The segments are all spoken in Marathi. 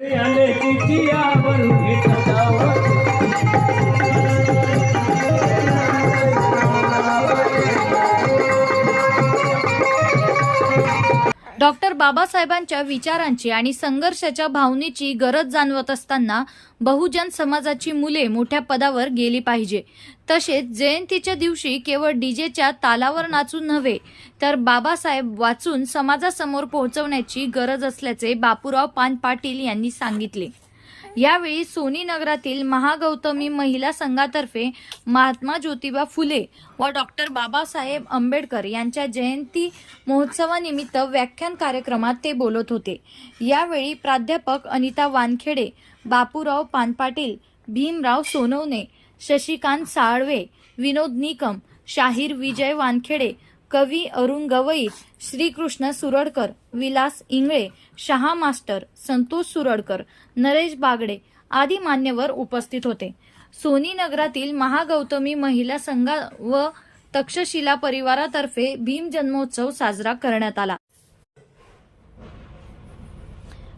अंड्याची चियावर घेतला डॉक्टर बाबासाहेबांच्या विचारांची आणि संघर्षाच्या भावनेची गरज जाणवत असताना बहुजन समाजाची मुले मोठ्या पदावर गेली पाहिजे. तसेच जयंतीच्या दिवशी केवळ डीजेच्या तालावर नाचून नव्हे तर बाबासाहेब वाचून समाजासमोर पोहोचवण्याची गरज असल्याचे बापूराव पान पाटील यांनी सांगितले. यावेळी सोनी नगरातील महागौतमी महिला संघातर्फे महात्मा ज्योतिबा फुले व डॉक्टर बाबासाहेब आंबेडकर यांच्या जयंती महोत्सवानिमित्त व्याख्यान कार्यक्रमात ते बोलत होते. यावेळी प्राध्यापक अनिता वानखेडे बापूराव पानपाटील भीमराव सोनवणे शशिकांत साळवे विनोद निकम शाहीर विजय वानखेडे कवी अरुण गवई श्रीकृष्ण सुरडकर विलास इंगळे शहा मास्टर संतोष सुरडकर नरेश बागडे आदी मान्यवर उपस्थित होते. सोनी नगरातील महागौतमी महिला संघा व तक्षशिला परिवारातर्फे भीम जन्मोत्सव साजरा करण्यात आला.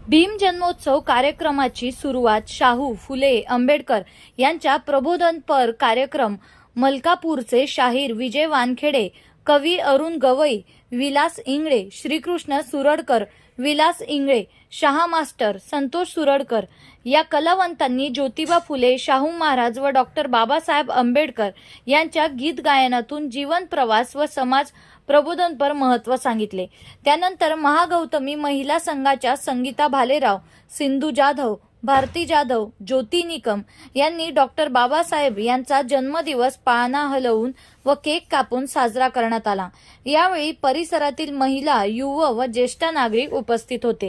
भीम जन्मोत्सव कार्यक्रमाची सुरुवात शाहू फुले आंबेडकर यांच्या प्रबोधनपर कार्यक्रम मलकापूरचे शाहीर विजय वानखेडे कवी अरुण गवई विलास इंगळे श्रीकृष्ण सुरडकर विलास इंगळे शहा मास्टर संतोष सुरडकर या कलावंतांनी ज्योतिबा फुले शाहू महाराज व डॉक्टर बाबासाहेब आंबेडकर यांच्या गीत गायनातून जीवन प्रवास व समाज प्रबोधनपर महत्त्व सांगितले. त्यानंतर महागौतमी महिला संघाच्या संगीता भालेराव सिंधू जाधव भारती जाधव ज्योती निकम यांनी डॉक्टर बाबासाहेब यांचा जन्मदिवस पाळणा हलवून व केक कापून साजरा करण्यात आला. यावेळी परिसरातील महिला युव व ज्येष्ठ नागरिक उपस्थित होते.